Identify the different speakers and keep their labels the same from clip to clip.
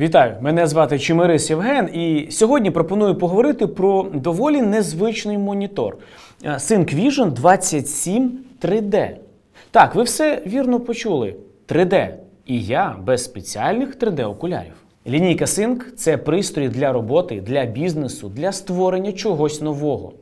Speaker 1: Вітаю! Мене звати Чимирис Євген, і сьогодні пропоную поговорити про доволі незвичний монітор SyncVision 27 3D. Так, ви все вірно почули. 3D. І я без спеціальних 3D-окулярів. Лінійка Sync – це пристрій для роботи, для бізнесу, для створення чогось нового.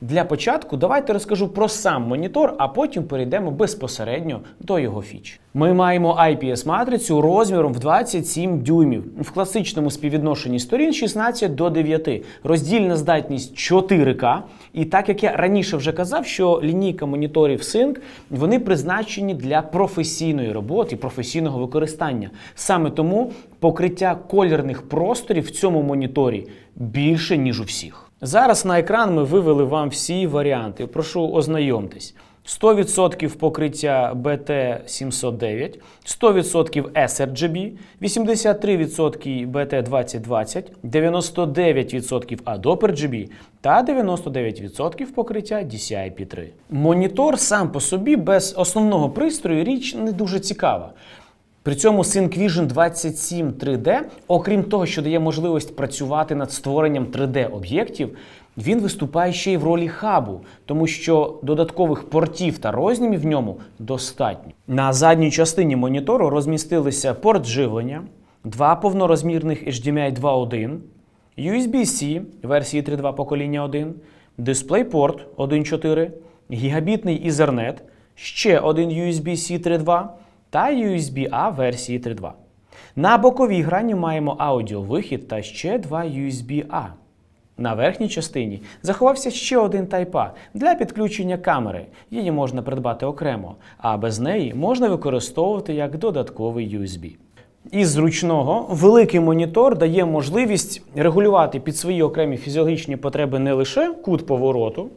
Speaker 1: Для початку давайте розкажу про сам монітор, а потім перейдемо безпосередньо до його фіч. Ми маємо IPS-матрицю розміром в 27 дюймів в класичному співвідношенні сторін 16 до 9, роздільна здатність 4К. І так як я раніше вже казав, що лінійка моніторів Sync вони призначені для професійної роботи, професійного використання. Саме тому покриття колірних просторів в цьому моніторі більше ніж у всіх. Зараз на екран ми вивели вам всі варіанти. Прошу ознайомтесь. 100% покриття BT709, 100% sRGB, 83% BT2020, 99% Adobe RGB та 99% покриття DCI-P3. Монітор сам по собі без основного пристрою річ не дуже цікава. При цьому SyncVision 27 3D, окрім того, що дає можливість працювати над створенням 3D-об'єктів, він виступає ще й в ролі хабу, тому що додаткових портів та рознімів в ньому достатньо. На задній частині монітору розмістилися порт живлення, два повнорозмірних HDMI 2.1, USB-C версії 3.2 покоління 1, DisplayPort 1.4, гігабітний Ethernet, ще один USB-C 3.2 та USB-A версії 3.2. На боковій грані маємо аудіовихід та ще два USB-A. На верхній частині заховався ще один Type-A для підключення камери. Її можна придбати окремо, а без неї можна використовувати як додатковий USB. Із зручного великий монітор дає можливість регулювати під свої окремі фізіологічні потреби не лише кут повороту,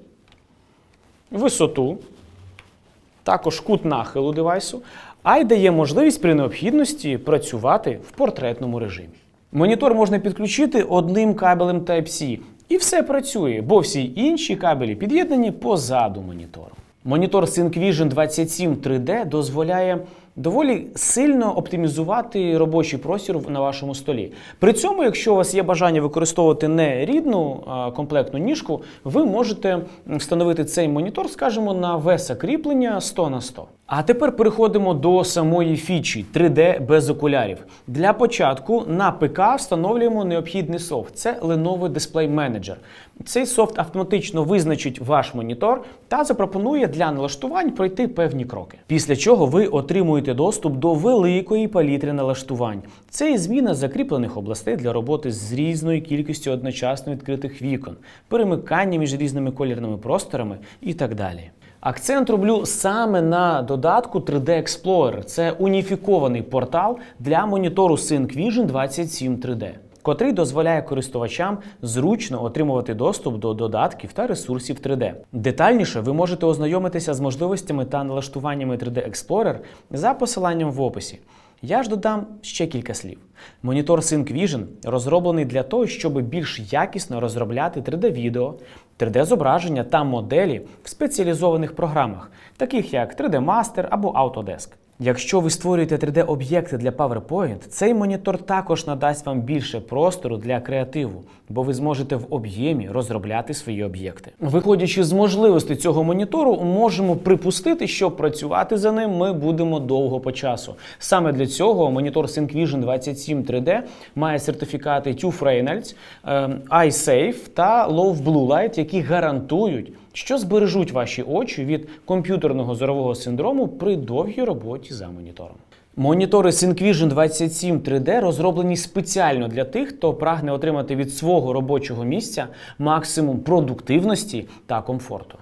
Speaker 1: висоту, також кут нахилу девайсу, а й дає можливість при необхідності працювати в портретному режимі. Монітор можна підключити одним кабелем Type-C, і все працює, бо всі інші кабелі під'єднані позаду монітору. Монітор SyncVision 27 3D дозволяє доволі сильно оптимізувати робочий простір на вашому столі. При цьому, якщо у вас є бажання використовувати не рідну комплектну ніжку, ви можете встановити цей монітор, скажімо, на веса кріплення 100 на 100. А тепер переходимо до самої фічі 3D без окулярів. Для початку на ПК встановлюємо необхідний софт. Це Lenovo Display Manager. Цей софт автоматично визначить ваш монітор та запропонує для налаштувань пройти певні кроки. Після чого ви отримуєте доступ до великої палітри налаштувань. Це і зміна закріплених областей для роботи з різною кількістю одночасно відкритих вікон, перемикання між різними колірними просторами і так далі. Акцент роблю саме на додатку 3D Explorer. Це уніфікований портал для монітору SyncVision 27 3D, котрий дозволяє користувачам зручно отримувати доступ до додатків та ресурсів 3D. Детальніше ви можете ознайомитися з можливостями та налаштуваннями 3D Explorer за посиланням в описі. Я ж додам ще кілька слів. Монітор SyncVision розроблений для того, щоб більш якісно розробляти 3D-відео, 3D-зображення та моделі в спеціалізованих програмах, таких як 3D Master або Autodesk. Якщо ви створюєте 3D-об'єкти для PowerPoint, цей монітор також надасть вам більше простору для креативу, бо ви зможете в об'ємі розробляти свої об'єкти. Виходячи з можливостей цього монітору, можемо припустити, що працювати за ним ми будемо довго по часу. Саме для цього монітор SyncVision 27 3D має сертифікати TÜV Rheinland, ем, iSafe та Low Blue Light, які гарантують що збережуть ваші очі від комп'ютерного зорового синдрому при довгій роботі за монітором. Монітори SyncVision 27 3D розроблені спеціально для тих, хто прагне отримати від свого робочого місця максимум продуктивності та комфорту.